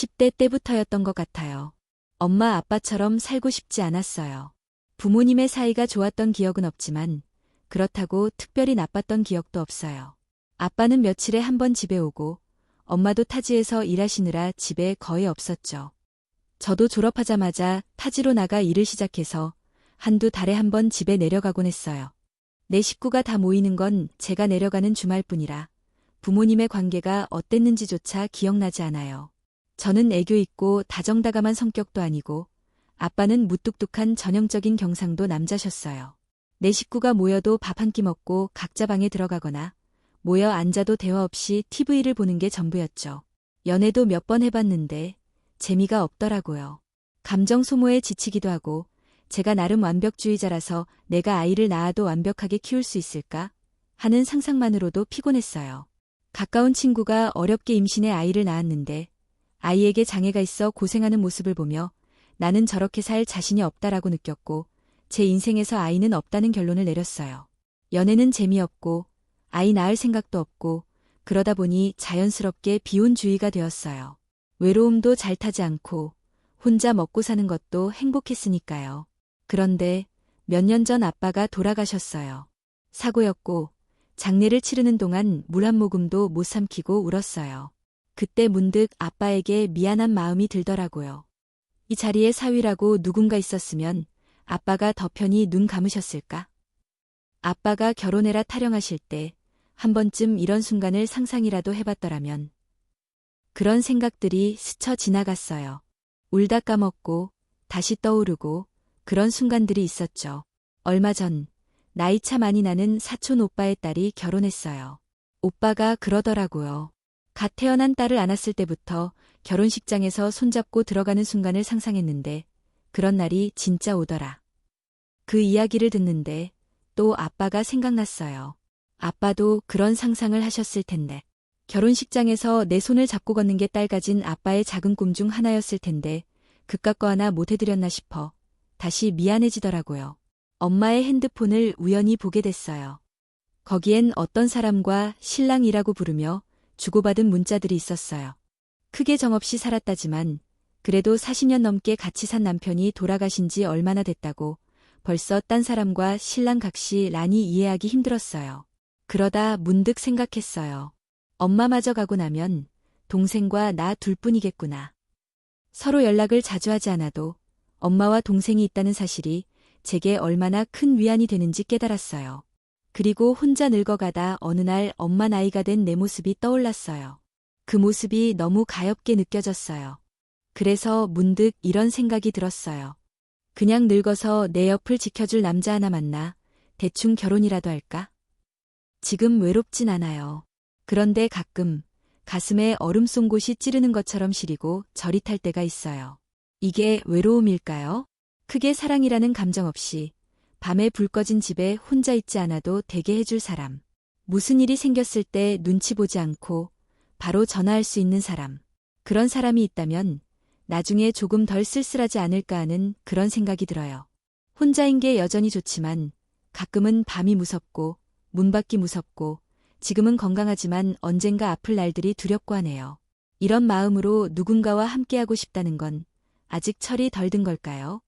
10대 때부터였던 것 같아요. 엄마 아빠처럼 살고 싶지 않았어요. 부모님의 사이가 좋았던 기억은 없지만 그렇다고 특별히 나빴던 기억도 없어요. 아빠는 며칠에 한 번 집에 오고 엄마도 타지에서 일하시느라 집에 거의 없었죠. 저도 졸업하자마자 타지로 나가 일을 시작해서 한두 달에 한 번 집에 내려가곤 했어요. 내 식구가 다 모이는 건 제가 내려가는 주말뿐이라 부모님의 관계가 어땠는지조차 기억나지 않아요. 저는 애교 있고 다정다감한 성격도 아니고 아빠는 무뚝뚝한 전형적인 경상도 남자셨어요. 내 식구가 모여도 밥 한 끼 먹고 각자 방에 들어가거나 모여 앉아도 대화 없이 TV를 보는 게 전부였죠. 연애도 몇 번 해봤는데 재미가 없더라고요. 감정 소모에 지치기도 하고 제가 나름 완벽주의자라서 내가 아이를 낳아도 완벽하게 키울 수 있을까 하는 상상만으로도 피곤했어요. 가까운 친구가 어렵게 임신해 아이를 낳았는데 아이에게 장애가 있어 고생하는 모습을 보며 나는 저렇게 살 자신이 없다라고 느꼈고 제 인생에서 아이는 없다는 결론을 내렸어요. 연애는 재미없고 아이 낳을 생각도 없고 그러다 보니 자연스럽게 비혼주의가 되었어요. 외로움도 잘 타지 않고 혼자 먹고 사는 것도 행복했으니까요. 그런데 몇 년 전 아빠가 돌아가셨어요. 사고였고 장례를 치르는 동안 물 한 모금도 못 삼키고 울었어요. 그때 문득 아빠에게 미안한 마음이 들더라고요. 이 자리에 사위라고 누군가 있었으면 아빠가 더 편히 눈 감으셨을까? 아빠가 결혼해라 타령하실 때 한 번쯤 이런 순간을 상상이라도 해봤더라면 그런 생각들이 스쳐 지나갔어요. 울다 까먹고 다시 떠오르고 그런 순간들이 있었죠. 얼마 전 나이 차 많이 나는 사촌 오빠의 딸이 결혼했어요. 오빠가 그러더라고요. 갓 태어난 딸을 안았을 때부터 결혼식장에서 손잡고 들어가는 순간을 상상했는데 그런 날이 진짜 오더라. 그 이야기를 듣는데 또 아빠가 생각났어요. 아빠도 그런 상상을 하셨을 텐데. 결혼식장에서 내 손을 잡고 걷는 게 딸 가진 아빠의 작은 꿈 중 하나였을 텐데 그깟 거 하나 못 해드렸나 싶어 다시 미안해지더라고요. 엄마의 핸드폰을 우연히 보게 됐어요. 거기엔 어떤 사람과 신랑이라고 부르며 주고받은 문자들이 있었어요. 크게 정없이 살았다지만 그래도 40년 넘게 같이 산 남편이 돌아가신 지 얼마나 됐다고 벌써 딴 사람과 신랑 각시 란히 이해하기 힘들었어요. 그러다 문득 생각했어요. 엄마마저 가고 나면 동생과 나 둘뿐이겠구나. 서로 연락을 자주 하지 않아도 엄마와 동생이 있다는 사실이 제게 얼마나 큰 위안이 되는지 깨달았어요. 그리고 혼자 늙어가다 어느 날 엄마 나이가 된 내 모습이 떠올랐어요. 그 모습이 너무 가엽게 느껴졌어요. 그래서 문득 이런 생각이 들었어요. 그냥 늙어서 내 옆을 지켜줄 남자 하나 만나 대충 결혼이라도 할까? 지금 외롭진 않아요. 그런데 가끔 가슴에 얼음 쏜 곳이 찌르는 것처럼 시리고 저릿할 때가 있어요. 이게 외로움일까요? 크게 사랑이라는 감정 없이 밤에 불 꺼진 집에 혼자 있지 않아도 되게 해줄 사람. 무슨 일이 생겼을 때 눈치 보지 않고 바로 전화할 수 있는 사람. 그런 사람이 있다면 나중에 조금 덜 쓸쓸하지 않을까 하는 그런 생각이 들어요. 혼자인 게 여전히 좋지만 가끔은 밤이 무섭고 문 밖이 무섭고 지금은 건강하지만 언젠가 아플 날들이 두렵고 하네요. 이런 마음으로 누군가와 함께하고 싶다는 건 아직 철이 덜 든 걸까요?